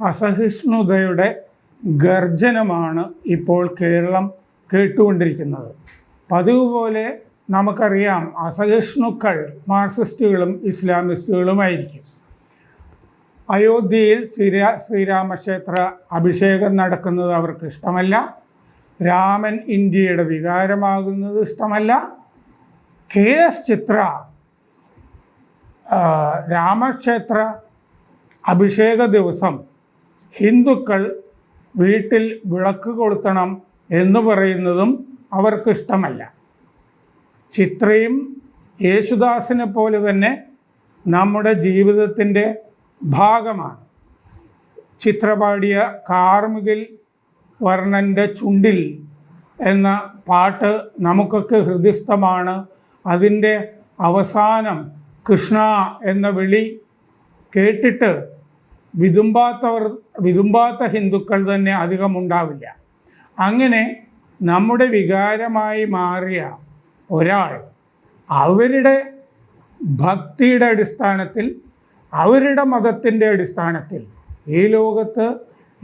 അസഹിഷ്ണുതയുടെ ഗർജനമാണ് ഇപ്പോൾ കേരളം കേട്ടുകൊണ്ടിരിക്കുന്നത്. പതിവ് പോലെ നമുക്കറിയാം അസഹിഷ്ണുക്കൾ മാർക്സിസ്റ്റുകളും ഇസ്ലാമിസ്റ്റുകളുമായിരിക്കും. അയോധ്യയിൽ ശ്രീരാ ശ്രീരാമക്ഷേത്ര അഭിഷേകം നടക്കുന്നത് അവർക്ക് ഇഷ്ടമല്ല. രാമൻ ഇന്ത്യയുടെ വികാരമാകുന്നത് ഇഷ്ടമല്ല. കെ എസ് ചിത്ര രാമക്ഷേത്ര അഭിഷേക ദിവസം ഹിന്ദുക്കൾ വീട്ടിൽ വിളക്ക് കൊളുത്തണം എന്ന് പറയുന്നതും അവർക്കിഷ്ടമല്ല. ചിത്രയും യേശുദാസിനെ പോലെ തന്നെ നമ്മുടെ ജീവിതത്തിന്റെ ഭാഗമാണ്. ചിത്രപാടിയ കാർമുകിൽ വർണന്റെ ചുണ്ടിൽ എന്ന പാട്ട് നമുക്കൊക്കെ ഹൃദയസ്ഥമാണ്. അതിന്റെ അവസാനം കൃഷ്ണ എന്ന വിളി കേട്ടിട്ട് വിതുമ്പാത്തവർ വിതുമ്പാത്ത ഹിന്ദുക്കൾ തന്നെ അധികം ഉണ്ടാവില്ല. അങ്ങനെ നമ്മുടെ വികാരമായി മാറിയ ഒരാൾ അവരുടെ ഭക്തിയുടെ അടിസ്ഥാനത്തിൽ അവരുടെ മതത്തിന്റെ അടിസ്ഥാനത്തിൽ ഈ ലോകത്ത്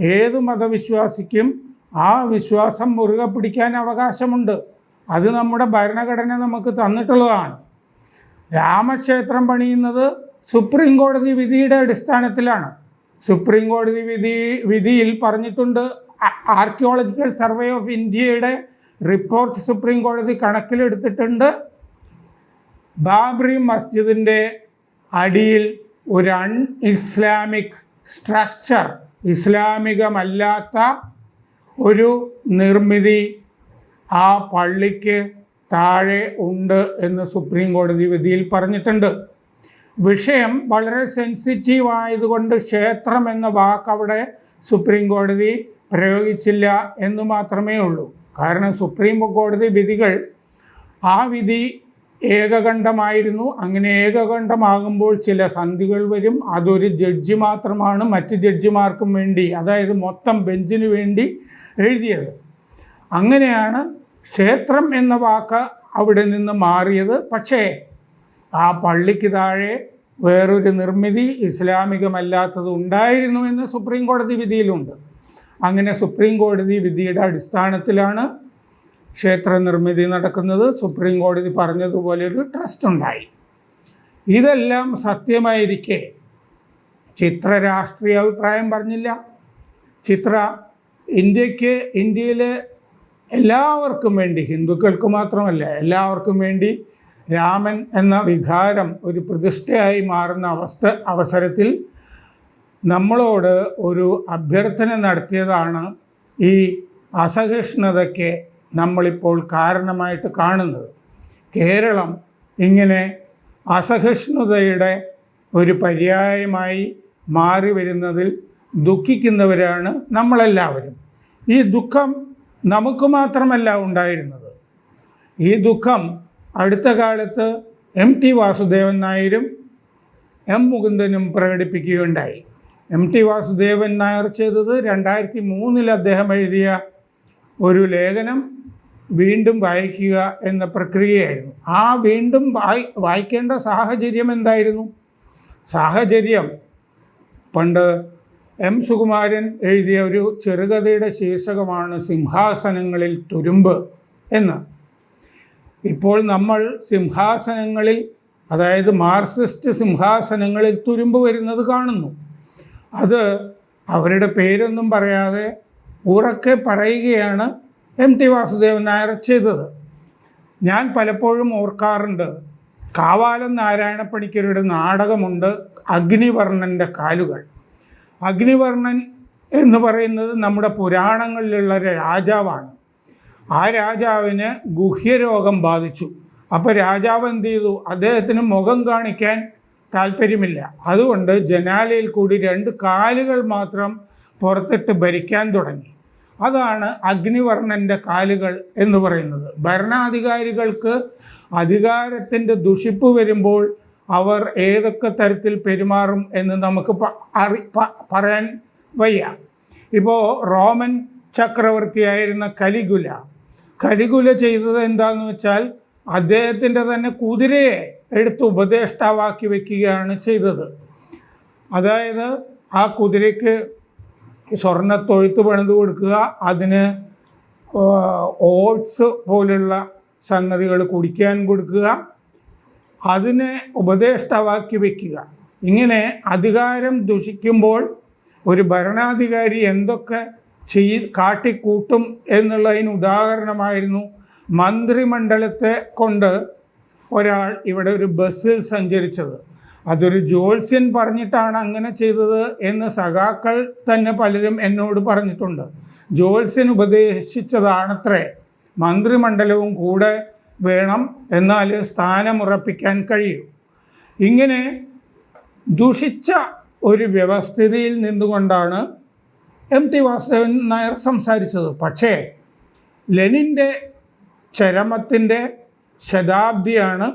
ഏത് മതവിശ്വാസിക്കും ആ വിശ്വാസം മുറുകെ പിടിക്കാൻ അവകാശമുണ്ട്. അത് നമ്മുടെ ഭരണഘടന നമുക്ക് തന്നിട്ടുള്ളതാണ്. രാമക്ഷേത്രം പണിയുന്നത് സുപ്രീം കോടതി വിധിയുടെ അടിസ്ഥാനത്തിലാണ്. സുപ്രീം കോടതി വിധി വിധിയിൽ പറഞ്ഞിട്ടുണ്ട് ആർക്കിയോളജിക്കൽ സർവേ ഓഫ് ഇന്ത്യയുടെ റിപ്പോർട്ട് സുപ്രീം കോടതി കണക്കിലെടുത്തിട്ടുണ്ട്. ബാബറി മസ്ജിദിന്റെ അടിയിൽ ഒരു അൺ ഇസ്ലാമിക് സ്ട്രക്ചർ ഇസ്ലാമികമല്ലാത്ത ഒരു നിർമ്മിതി ആ പള്ളിക്ക് താഴെ ഉണ്ട് എന്ന് സുപ്രീം കോടതി വിധിയിൽ പറഞ്ഞിട്ടുണ്ട്. വിഷയം വളരെ സെൻസിറ്റീവ് ആയതുകൊണ്ട് ക്ഷേത്രം എന്ന വാക്ക് അവിടെ സുപ്രീം കോടതി പ്രയോഗിച്ചില്ല എന്ന് മാത്രമേ ഉള്ളൂ. കാരണം സുപ്രീം കോടതി വിധികൾ ആ വിധി ഏകകണ്ഠമായിരുന്നു. അങ്ങനെ ഏകകണ്ഠമാകുമ്പോൾ ചില സന്ധികൾ വരും. അതൊരു ജഡ്ജി മാത്രമാണ് മറ്റ് ജഡ്ജിമാർക്കും വേണ്ടി അതായത് മൊത്തം ബെഞ്ചിന് വേണ്ടി എഴുതിയത്. അങ്ങനെയാണ് ക്ഷേത്രം എന്ന വാക്ക് അവിടെ നിന്ന് മാറിയത്. പക്ഷേ ആ പള്ളിക്ക് താഴെ വേറൊരു നിർമ്മിതി ഇസ്ലാമികമല്ലാത്തത് ഉണ്ടായിരുന്നു എന്ന് സുപ്രീം കോടതി വിധിയിലുണ്ട്. അങ്ങനെ സുപ്രീം കോടതി വിധിയുടെ അടിസ്ഥാനത്തിലാണ് ക്ഷേത്ര നിർമ്മിതി നടക്കുന്നത്. സുപ്രീം കോടതി പറഞ്ഞതുപോലെ ഒരു ട്രസ്റ്റ് ഉണ്ടായി. ഇതെല്ലാം സത്യമായിരിക്കെ. ചിത്ര രാഷ്ട്രീയ അഭിപ്രായം പറഞ്ഞില്ല. ചിത്ര ഇന്ത്യയ്ക്ക് ഇന്ത്യയിലെ എല്ലാവർക്കും വേണ്ടി ഹിന്ദുക്കൾക്ക് മാത്രമല്ല എല്ലാവർക്കും വേണ്ടി രാമൻ എന്ന വികാരം ഒരു പ്രതിഷ്ഠയായി മാറുന്ന അവസ്ഥ അവസരത്തിൽ നമ്മളോട് ഒരു അഭ്യർത്ഥന നടത്തിയതാണ് ഈ അസഹിഷ്ണുതയ്ക്ക് നമ്മളിപ്പോൾ കാരണമായിട്ട് കാണുന്നത്. കേരളം ഇങ്ങനെ അസഹിഷ്ണുതയുടെ ഒരു പര്യായമായി മാറി വരുന്നതിൽ ദുഃഖിക്കുന്നവരാണ് നമ്മളെല്ലാവരും. ഈ ദുഃഖം നമുക്ക് മാത്രമല്ല ഉണ്ടായിരുന്നത്. ഈ ദുഃഖം അടുത്ത കാലത്ത് എം ടി വാസുദേവൻ നായരും എം മുകുന്ദനും പ്രകടിപ്പിക്കുകയുണ്ടായി. എം ടി വാസുദേവൻ നായർ ചെയ്തത് രണ്ടായിരത്തി മൂന്നിൽ അദ്ദേഹം എഴുതിയ ഒരു ലേഖനം വീണ്ടും വായിക്കുക എന്ന പ്രക്രിയയായിരുന്നു. ആ വീണ്ടും വായി വായിക്കേണ്ട സാഹചര്യം എന്തായിരുന്നു? സാഹചര്യം പണ്ട് എം സുകുമാരൻ എഴുതിയ ഒരു ചെറുകഥയുടെ ശീർഷകമാണ് സിംഹാസനങ്ങളിൽ തുരുമ്പ് എന്ന്. ഇപ്പോൾ നമ്മൾ സിംഹാസനങ്ങളിൽ അതായത് മാർസിസ്റ്റ് സിംഹാസനങ്ങളിൽ തുരുമ്പ് വരുന്നത് കാണുന്നു. അത് അവരുടെ പേരൊന്നും പറയാതെ ഉറക്കെ പറയുകയാണ് എം ടി വാസുദേവൻ നായർ ചെയ്തത്. ഞാൻ പലപ്പോഴും ഓർക്കാറുണ്ട് കാവാലം നാരായണപ്പണിക്കരുടെ നാടകമുണ്ട് അഗ്നിവർണന്റെ കാലുകൾ. അഗ്നിവർണൻ എന്ന് പറയുന്നത് നമ്മുടെ പുരാണങ്ങളിലുള്ള രാജാവാണ്. ആ രാജാവിന് ഗുഹ്യരോഗം ബാധിച്ചു. അപ്പോൾ രാജാവ് എന്ത് ചെയ്തു? അദ്ദേഹത്തിന് മുഖം കാണിക്കാൻ താല്പര്യമില്ല. അതുകൊണ്ട് ജനാലയിൽ കൂടി രണ്ട് കാലുകൾ മാത്രം പുറത്തിട്ട് ഭരിക്കാൻ തുടങ്ങി. അതാണ് അഗ്നിവർണന്റെ കാലുകൾ എന്ന് പറയുന്നത്. ഭരണാധികാരികൾക്ക് അധികാരത്തിന്റെ ദുഷിപ്പ് വരുമ്പോൾ അവർ ഏതൊക്കെ തരത്തിൽ പെരുമാറും എന്ന് നമുക്ക് അറി പറയാൻ വയ്യ. ഇപ്പോൾ റോമൻ ചക്രവർത്തിയായിരുന്ന കലിഗുല കലിഗുല ചെയ്തത് എന്താണെന്ന് വെച്ചാൽ അദ്ദേഹത്തിന്റെ തന്നെ കുതിരയെ എടുത്ത് ഉപദേഷ്ടാവാക്കി വെക്കുകയാണ് ചെയ്തത്. അതായത് ആ കുതിരയ്ക്ക് സ്വർണത്തൊഴുത്ത് പണിത് കൊടുക്കുക അതിന് ഓട്സ് പോലുള്ള സംഗതികൾ കുടിക്കാൻ കൊടുക്കുക അതിനെ ഉപദേഷ്ടാവാക്കി വയ്ക്കുക ഇങ്ങനെ അധികാരം ദുഷിക്കുമ്പോൾ ഒരു ഭരണാധികാരി എന്തൊക്കെ ചെയ് കാട്ടിക്കൂട്ടും എന്നുള്ളതിന് ഉദാഹരണമായിരുന്നു മന്ത്രിമണ്ഡലത്തെ കൊണ്ട് ഒരാൾ ഇവിടെ ഒരു ബസ്സിൽ സഞ്ചരിച്ചത്. അതൊരു ജ്യോത്സ്യൻ പറഞ്ഞിട്ടാണ് അങ്ങനെ ചെയ്തത് എന്ന് സഖാക്കൾ തന്നെ പലരും എന്നോട് പറഞ്ഞിട്ടുണ്ട്. ജ്യോത്സ്യൻ ഉപദേശിച്ചതാണത്രേ. മന്ത്രിമണ്ഡലവും കൂടെ വേണം എന്നാൽ സ്ഥാനമുറപ്പിക്കാൻ കഴിയൂ. ഇങ്ങനെ ദുഷിച്ച ഒരു വ്യവസ്ഥിതിയിൽ നിന്നുകൊണ്ടാണ് എം ടി വാസുദേവൻ നായർ സംസാരിച്ചത്. പക്ഷേ ലെനിന്റെ ചരമത്തിന്റെ ശതാബ്ദിയാണ്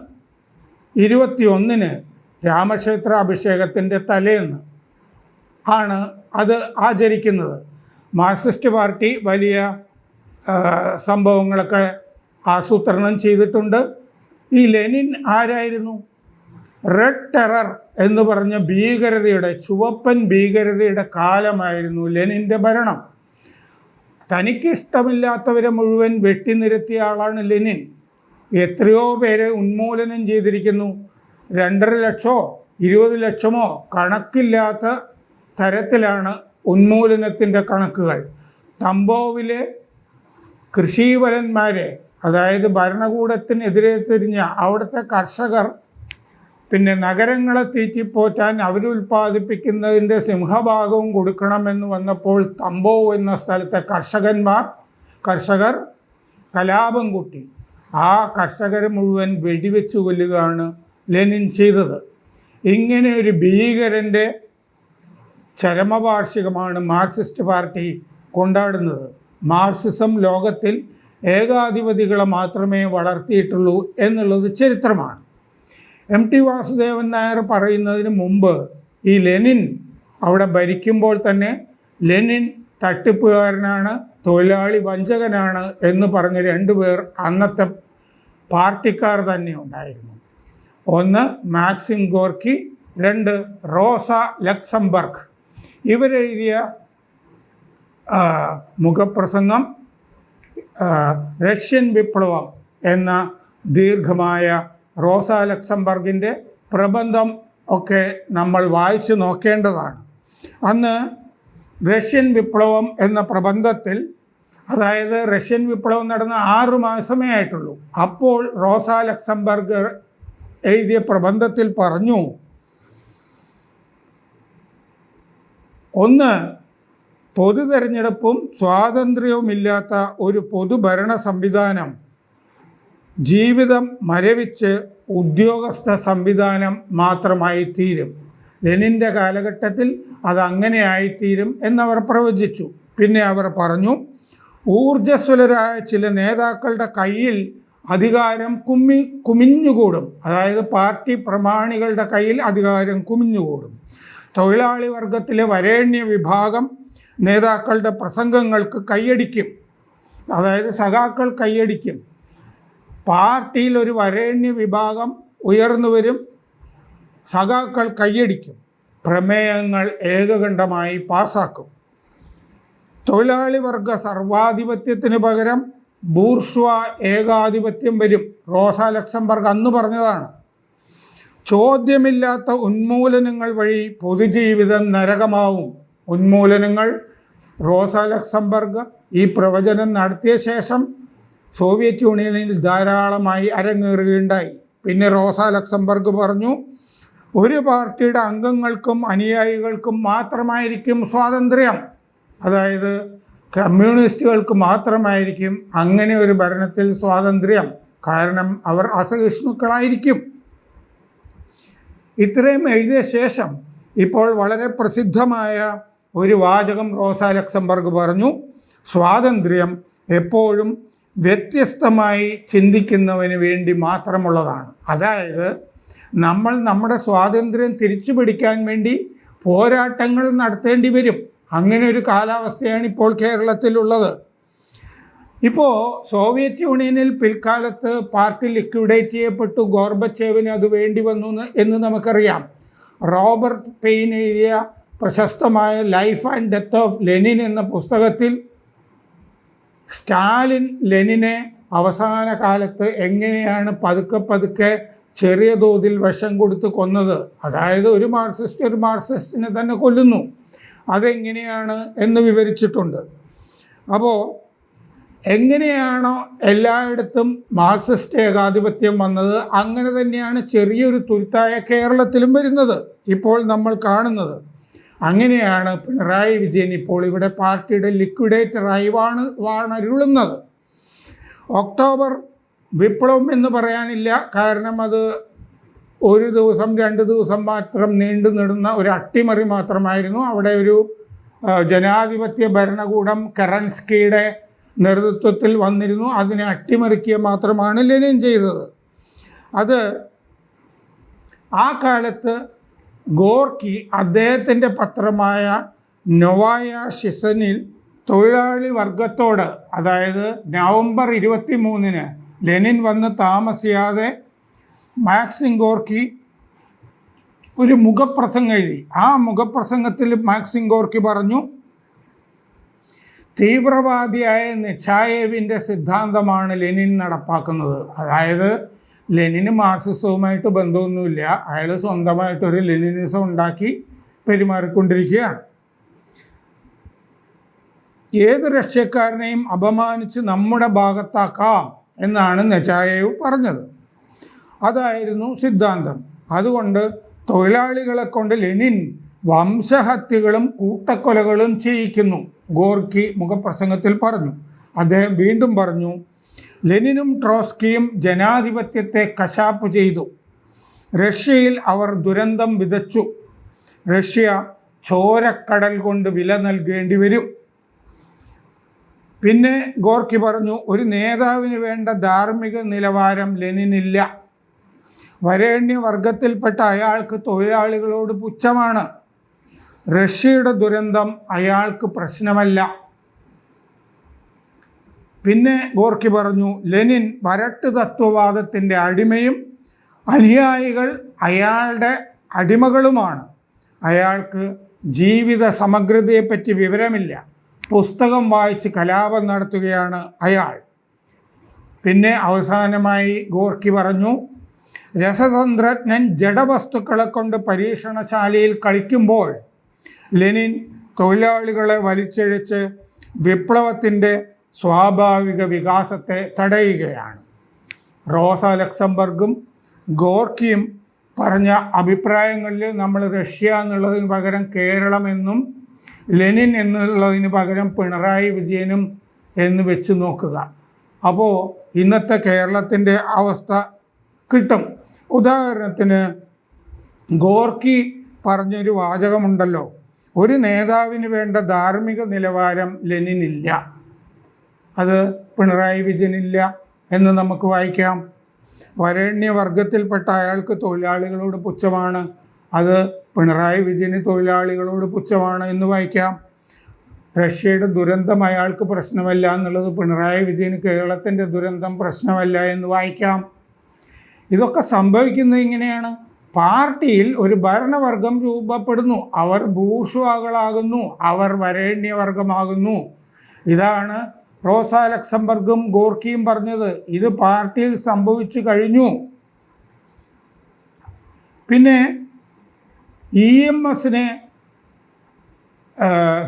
ഇരുപത്തിയൊന്നിന് രാമക്ഷേത്ര അഭിഷേകത്തിന്റെ തലേന്ന് ആണ് അത് ആചരിക്കുന്നത്. മാർക്സിസ്റ്റ് പാർട്ടി വലിയ സംഭവങ്ങളൊക്കെ ആസൂത്രണം ചെയ്തിട്ടുണ്ട്. ഈ ലെനിൻ ആരായിരുന്നു? റെഡ് ടെറർ എന്ന് പറഞ്ഞ ഭീകരതയുടെ ചുവപ്പൻ ഭീകരതയുടെ കാലമായിരുന്നു ലെനിന്റെ ഭരണം. തനിക്കിഷ്ടമില്ലാത്തവരെ മുഴുവൻ വെട്ടിനിരത്തിയ ആളാണ് ലെനിൻ. എത്രയോ പേരെ ഉന്മൂലനം ചെയ്തിരിക്കുന്നു. രണ്ടര ലക്ഷമോ ഇരുപത് ലക്ഷമോ കണക്കില്ലാത്ത തരത്തിലാണ് ഉന്മൂലനത്തിന്റെ കണക്കുകൾ. തമ്പോവിലെ കൃഷീവരന്മാരെ അതായത് ഭരണകൂടത്തിനെതിരെ തിരിഞ്ഞ അവിടുത്തെ കർഷകർ പിന്നെ നഗരങ്ങളെ തീറ്റിപ്പോറ്റാൻ അവരുൽപ്പാദിപ്പിക്കുന്നതിന്റെ സിംഹഭാഗവും കൊടുക്കണമെന്ന് വന്നപ്പോൾ തമ്പോ എന്ന സ്ഥലത്തെ കർഷകന്മാർ കർഷകർ കലാപം കൂട്ടി. ആ കർഷകരെ മുഴുവൻ വെടിവെച്ച് കൊല്ലുകയാണ് ലെനിൻ ചെയ്തത്. ഇങ്ങനെ ഒരു ഭീകരന്റെ ചരമവാർഷികമാണ് മാർക്സിസ്റ്റ് പാർട്ടി കൊണ്ടാടുന്നത്. മാർക്സിസം ലോകത്തിൽ ഏകാധിപതികളെ മാത്രമേ വളർത്തിയിട്ടുള്ളൂ എന്നുള്ളത് ചരിത്രമാണ്. എം ടി വാസുദേവൻ നായർ പറയുന്നതിന് മുമ്പ് ഈ ലെനിൻ അവിടെ ഭരിക്കുമ്പോൾ തന്നെ ലെനിൻ തട്ടിപ്പുകാരനാണ് തൊഴിലാളി വഞ്ചകനാണ് എന്ന് പറഞ്ഞ രണ്ട് പേർ അന്നത്തെ പാർട്ടിക്കാർ തന്നെ ഉണ്ടായിരുന്നു. ഒന്ന് മാക്സിം ഗോർക്കി രണ്ട് റോസ ലക്സംബർഗ്. ഇവരെഴുതിയ മുഖപ്രസംഗം റഷ്യൻ വിപ്ലവം എന്ന ദീർഘമായ റോസ ലക്സംബർഗിന്റെ പ്രബന്ധം ഒക്കെ നമ്മൾ വായിച്ചു നോക്കേണ്ടതാണ്. അന്ന് റഷ്യൻ വിപ്ലവം എന്ന പ്രബന്ധത്തിൽ അതായത് റഷ്യൻ വിപ്ലവം നടന്ന ആറു മാസമേ ആയിട്ടുള്ളൂ. അപ്പോൾ റോസ ലക്സംബർഗ് എഴുതിയ പ്രബന്ധത്തിൽ പറഞ്ഞു ഒന്ന് പൊതു തെരഞ്ഞെടുപ്പും സ്വാതന്ത്ര്യവുമില്ലാത്ത ഒരു പൊതുഭരണ സംവിധാനം ജീവിതം മരവിച്ച് ഉദ്യോഗസ്ഥ സംവിധാനം മാത്രമായി തീരും ലെനിന്റെ കാലഘട്ടത്തിൽ അത് അങ്ങനെ ആയിത്തീരും എന്നവർ പ്രവചിച്ചു. പിന്നെ അവർ പറഞ്ഞു ഊർജസ്വലരായ ചില നേതാക്കളുടെ കയ്യിൽ അധികാരം കുമ്മി കുമിഞ്ഞുകൂടും. അതായത് പാർട്ടി പ്രമാണികളുടെ കയ്യിൽ അധികാരം കുമിഞ്ഞുകൂടും. തൊഴിലാളി വർഗത്തിലെ വരേണ്യ വിഭാഗം നേതാക്കളുടെ പ്രസംഗങ്ങൾക്ക് കൈയടിക്കും. അതായത് സഖാക്കൾ കൈയടിക്കും. പാർട്ടിയിൽ ഒരു വരേണ്യ വിഭാഗം ഉയർന്നു വരും. സഖാക്കൾ കൈയടിക്കും. പ്രമേയങ്ങൾ ഏകകണ്ഠമായി പാസാക്കും. തൊഴിലാളി വർഗ സർവാധിപത്യത്തിന് പകരം ബൂർഷ്വ ഏകാധിപത്യം വരും. റോസ ലക്സംബർഗ് അന്ന് പറഞ്ഞതാണ്. ചോദ്യമില്ലാത്ത ഉന്മൂലനങ്ങൾ വഴി പൊതുജീവിതം നരകമാവും. ഉന്മൂലനങ്ങൾ റോസ ലക്സംബർഗ് ഈ പ്രവചനം നടത്തിയ ശേഷം സോവിയറ്റ് യൂണിയനിൽ ധാരാളമായി അരങ്ങേറുകയുണ്ടായി. പിന്നെ റോസ ലക്സംബർഗ് പറഞ്ഞു ഒരു പാർട്ടിയുടെ അംഗങ്ങൾക്കും അനുയായികൾക്കും മാത്രമായിരിക്കും സ്വാതന്ത്ര്യം. അതായത് കമ്മ്യൂണിസ്റ്റുകൾക്ക് മാത്രമായിരിക്കും അങ്ങനെ ഒരു ഭരണത്തിൽ സ്വാതന്ത്ര്യം. കാരണം അവർ അസഹിഷ്ണുക്കളായിരിക്കും. ഇത്രയും എഴുതിയ ശേഷം ഇപ്പോൾ വളരെ പ്രസിദ്ധമായ ഒരു വാചകം റോസ ലക്സംബർഗ് പറഞ്ഞു സ്വാതന്ത്ര്യം എപ്പോഴും വ്യത്യസ്തമായി ചിന്തിക്കുന്നവന് വേണ്ടി മാത്രമുള്ളതാണ്. അതായത് നമ്മൾ നമ്മുടെ സ്വാതന്ത്ര്യം തിരിച്ചു പിടിക്കാൻ വേണ്ടി പോരാട്ടങ്ങൾ നടത്തേണ്ടി വരും. അങ്ങനെ ഒരു കാലാവസ്ഥയാണ് ഇപ്പോൾ കേരളത്തിലുള്ളത്. ഇപ്പോൾ സോവിയറ്റ് യൂണിയനിൽ പിൽക്കാലത്ത് പാർട്ടി ലിക്വിഡേറ്റ് ചെയ്യപ്പെട്ടു. ഗോർബച്ചേവിന് അത് വേണ്ടി വന്നു എന്ന് നമുക്കറിയാം. റോബർട്ട് പെയിൻ എഴുതിയ പ്രശസ്തമായ life and death of Lenin എന്ന പുസ്തകത്തിൽ സ്റ്റാലിൻ ലെനിനെ അവസാന കാലത്ത് എങ്ങനെയാണ് പതുക്കെ പതുക്കെ ചെറിയ തോതിൽ വിഷം കൊടുത്ത് കൊന്നത്? അതായത് ഒരു മാർക്സിസ്റ്റ് ഒരു മാർക്സിസ്റ്റിനെ തന്നെ കൊല്ലുന്നു. അതെങ്ങനെയാണ് എന്ന് വിവരിച്ചിട്ടുണ്ട്. അപ്പോൾ എങ്ങനെയാണോ എല്ലായിടത്തും മാർക്സിസ്റ്റ് ഏകാധിപത്യം വന്നത് അങ്ങനെ തന്നെയാണ് ചെറിയൊരു തുരുത്തായ കേരളത്തിലും വരുന്നത് ഇപ്പോൾ നമ്മൾ കാണുന്നത്. അങ്ങനെയാണ് പിണറായി വിജയൻ ഇപ്പോൾ ഇവിടെ പാർട്ടിയുടെ ലിക്വിഡേറ്ററായി വാണ് വാണരുളുന്നത്. ഒക്ടോബർ വിപ്ലവം എന്ന് പറയാനില്ല. കാരണം അത് ഒരു ദിവസം രണ്ട് ദിവസം മാത്രം നീണ്ടു നിടുന്ന ഒരു അട്ടിമറി മാത്രമായിരുന്നു. അവിടെ ഒരു ജനാധിപത്യ ഭരണകൂടം കറൻസ്കിയുടെ നേതൃത്വത്തിൽ വന്നിരുന്നു. അതിനെ അട്ടിമറിക്കുക മാത്രമാണ് ലെനിൻ ചെയ്തത്. അത് ആ കാലത്ത് ഗോർക്കി അദ്ദേഹത്തിന്റെ പത്രമായ നൊവായ ഷിസനിൽ തൊഴിലാളി വർഗത്തോട് അതായത് നവംബർ ഇരുപത്തി മൂന്നിന് ലെനിൻ വന്ന് താമസിയാതെ മാക്സിം ഗോർക്കി ഒരു മുഖപ്രസംഗം എഴുതി. ആ മുഖപ്രസംഗത്തിൽ മാക്സിം ഗോർക്കി പറഞ്ഞു തീവ്രവാദിയായ നിഛായേവിന്റെ സിദ്ധാന്തമാണ് ലെനിൻ നടപ്പാക്കുന്നത്. അതായത് ലെനിന് മാർക്സിസവുമായിട്ട് ബന്ധമൊന്നുമില്ല. അയാൾ സ്വന്തമായിട്ടൊരു ലെനിനിസം ഉണ്ടാക്കി പെരുമാറിക്കൊണ്ടിരിക്കുകയാണ്. ഏത് റഷ്യക്കാരനെയും അപമാനിച്ച് നമ്മുടെ ഭാഗത്താക്കാം എന്നാണ് നെച്ചായേവ് പറഞ്ഞത്. അതായിരുന്നു സിദ്ധാന്തം. അതുകൊണ്ട് തൊഴിലാളികളെ കൊണ്ട് ലെനിൻ വംശഹത്യകളും കൂട്ടക്കൊലകളും ചെയ്യിക്കുന്നു. ഗോർക്കി മുഖപ്രസംഗത്തിൽ പറഞ്ഞു. അദ്ദേഹം വീണ്ടും പറഞ്ഞു ലെനിനും ട്രോസ്കിയും ജനാധിപത്യത്തെ കശാപ്പ് ചെയ്തു. റഷ്യയിൽ അവർ ദുരന്തം വിതച്ചു. റഷ്യ ചോരക്കടൽ കൊണ്ട് വില നൽകേണ്ടി വരും. പിന്നെ ഗോർക്കി പറഞ്ഞു ഒരു നേതാവിന് വേണ്ട ധാർമ്മിക നിലവാരം ലെനിനില്ല. വരേണ്യവർഗത്തിൽപ്പെട്ട അയാൾക്ക് തൊഴിലാളികളോട് പുച്ഛമാണ്. റഷ്യയുടെ ദുരന്തം അയാൾക്ക് പ്രശ്നമല്ല. പിന്നെ ഗോർക്കി പറഞ്ഞു ലെനിൻ വരട്ട് തത്വവാദത്തിന്റെ അടിമയും അനുയായികൾ അയാളുടെ അടിമകളുമാണ്. അയാൾക്ക് ജീവിത സമഗ്രതയെപ്പറ്റി വിവരമില്ല. പുസ്തകം വായിച്ച് കലാപം നടത്തുകയാണ് അയാൾ. പിന്നെ അവസാനമായി ഗോർക്കി പറഞ്ഞു രസതന്ത്രജ്ഞൻ ജഡവസ്തുക്കളെ കൊണ്ട് പരീക്ഷണശാലയിൽ കളിക്കുമ്പോൾ ലെനിൻ തൊഴിലാളികളെ വലിച്ചിഴച്ച് വിപ്ലവത്തിന്റെ സ്വാഭാവിക വികാസത്തെ തടയുകയാണ്. റോസ ലക്സംബർഗും ഗോർക്കിയും പറഞ്ഞ അഭിപ്രായങ്ങളിൽ നമ്മൾ റഷ്യ എന്നുള്ളതിന് പകരം കേരളമെന്നും ലെനിൻ എന്നുള്ളതിന് പകരം പിണറായി വിജയനും എന്ന് വെച്ച് നോക്കുക. അപ്പോൾ ഇന്നത്തെ കേരളത്തിന്റെ അവസ്ഥ കിട്ടും. ഉദാഹരണത്തിന് ഗോർക്കി പറഞ്ഞൊരു വാചകമുണ്ടല്ലോ. ഒരു നേതാവിന് വേണ്ട ധാർമ്മിക നിലവാരം ലെനിനില്ല. അത് പിണറായി വിജയനില്ല എന്ന് നമുക്ക് വായിക്കാം. വരേണ്യവർഗത്തിൽപ്പെട്ട അയാൾക്ക് തൊഴിലാളികളോട് പുച്ഛമാണ്. അത് പിണറായി വിജയന് തൊഴിലാളികളോട് പുച്ഛമാണ് എന്ന് വായിക്കാം. റഷ്യയുടെ ദുരന്തം അയാൾക്ക് പ്രശ്നമല്ല എന്നുള്ളത് പിണറായി വിജയന് കേരളത്തിന്റെ ദുരന്തം പ്രശ്നമല്ല എന്ന് വായിക്കാം. ഇതൊക്കെ സംഭവിക്കുന്നത് ഇങ്ങനെയാണ്. പാർട്ടിയിൽ ഒരു ഭരണവർഗം രൂപപ്പെടുന്നു. അവർ ഭൂഷുവാകളാകുന്നു. അവർ വരേണ്യവർഗമാകുന്നു. ഇതാണ് റോസ ലക്സംബർഗും ഗോർക്കിയും പറഞ്ഞത് ഇത് പാർട്ടിയിൽ സംഭവിച്ചു കഴിഞ്ഞു. പിന്നെ ഇ എം എസിനെ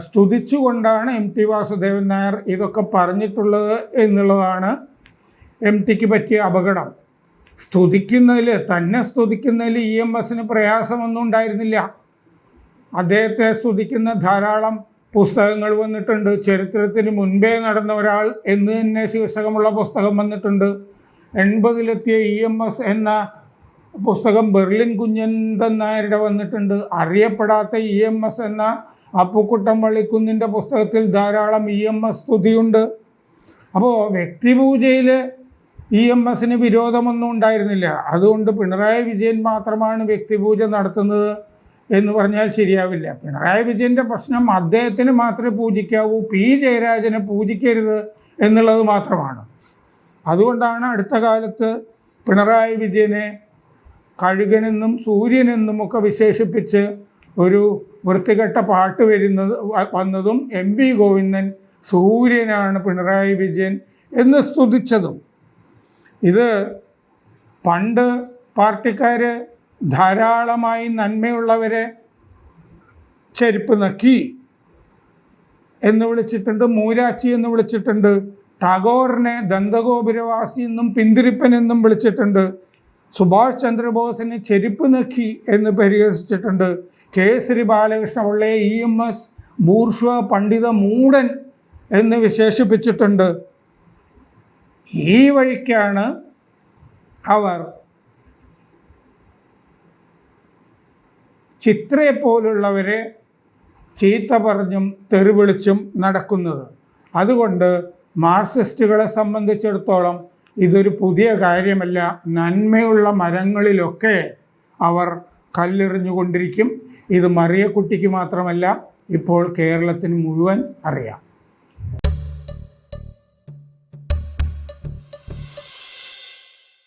സ്തുതിച്ചുകൊണ്ടാണ് എം ടി വാസുദേവൻ നായർ ഇതൊക്കെ പറഞ്ഞിട്ടുള്ളത് എന്നുള്ളതാണ് എം ടിക്ക് പറ്റിയ അപകടം. സ്തുതിക്കുന്നതിൽ തന്നെ സ്തുതിക്കുന്നതിൽ ഇ എം എസിന് പ്രയാസമൊന്നും ഉണ്ടായിരുന്നില്ല. അദ്ദേഹത്തെ സ്തുതിക്കുന്ന ധാരാളം പുസ്തകങ്ങൾ വന്നിട്ടുണ്ട്. ചരിത്രത്തിന് മുൻപേ നടന്ന ഒരാൾ എന്ന് തന്നെ ശീർഷകമുള്ള പുസ്തകം വന്നിട്ടുണ്ട്. എൺപതിലെത്തിയ ഇ എം എസ് എന്ന പുസ്തകം ബെർലിൻ കുഞ്ഞന്തൻ നായരുടെ വന്നിട്ടുണ്ട്. അറിയപ്പെടാത്ത ഇ എം എസ് എന്ന അപ്പുക്കുട്ടം വള്ളിക്കുന്നിന്റെ പുസ്തകത്തിൽ ധാരാളം ഇ എം എസ് സ്തുതിയുണ്ട്. അപ്പോൾ വ്യക്തിപൂജയിൽ ഇ എം എസിന് വിരോധമൊന്നും ഉണ്ടായിരുന്നില്ല. അതുകൊണ്ട് പിണറായി വിജയൻ മാത്രമാണ് വ്യക്തിപൂജ നടത്തുന്നത്. എന്ന് പറഞ്ഞാൽ ശരിയാവില്ല. പിണറായി വിജയന്റെ പ്രശ്നം അദ്ദേഹത്തിന് മാത്രമേ പൂജിക്കാവൂ പി ജയരാജനെ പൂജിക്കരുത് എന്നുള്ളത് മാത്രമാണ്. അതുകൊണ്ടാണ് അടുത്ത കാലത്ത് പിണറായി വിജയനെ കഴുകനെന്നും സൂര്യനെന്നും ഒക്കെ വിശേഷിപ്പിച്ച് ഒരു വൃത്തികെട്ട പാട്ട് വരുന്നത് വന്നതും എം വി ഗോവിന്ദൻ സൂര്യനാണ് പിണറായി വിജയൻ എന്ന് സ്തുതിച്ചതും. ഇത് പണ്ട് പാർട്ടിക്കാർ ധാരാളമായി നന്മയുള്ളവരെ ചെരുപ്പ് നക്കി എന്ന് വിളിച്ചിട്ടുണ്ട് മൂരാച്ചി എന്ന് വിളിച്ചിട്ടുണ്ട് ടാഗോറിനെ ദന്തഗോപുരവാസി എന്നും പിന്തിരിപ്പൻ എന്നും വിളിച്ചിട്ടുണ്ട് സുഭാഷ് ചന്ദ്രബോസിനെ ചെരുപ്പ് നക്കി എന്ന് പരിഹസിച്ചിട്ടുണ്ട് കെ ശ്രീ ബാലകൃഷ്ണപിള്ളയെ ഇ എം എസ് ബൂർഷ്വ പണ്ഡിത മൂടൻ എന്ന് വിശേഷിപ്പിച്ചിട്ടുണ്ട്. ഈ വഴിക്കാണ് അവർ ചിത്രയെ പോലുള്ളവരെ ചീത്ത പറഞ്ഞും തെറിവിളിച്ചും നടക്കുന്നത്. അതുകൊണ്ട് മാർക്സിസ്റ്റുകളെ സംബന്ധിച്ചിടത്തോളം ഇതൊരു പുതിയ കാര്യമല്ല. നന്മയുള്ള മരങ്ങളിലൊക്കെ അവർ കല്ലെറിഞ്ഞുകൊണ്ടിരിക്കും. ഇത് മറിയക്കുട്ടിക്ക് മാത്രമല്ല ഇപ്പോൾ കേരളത്തിന് മുഴുവൻ അറിയാം.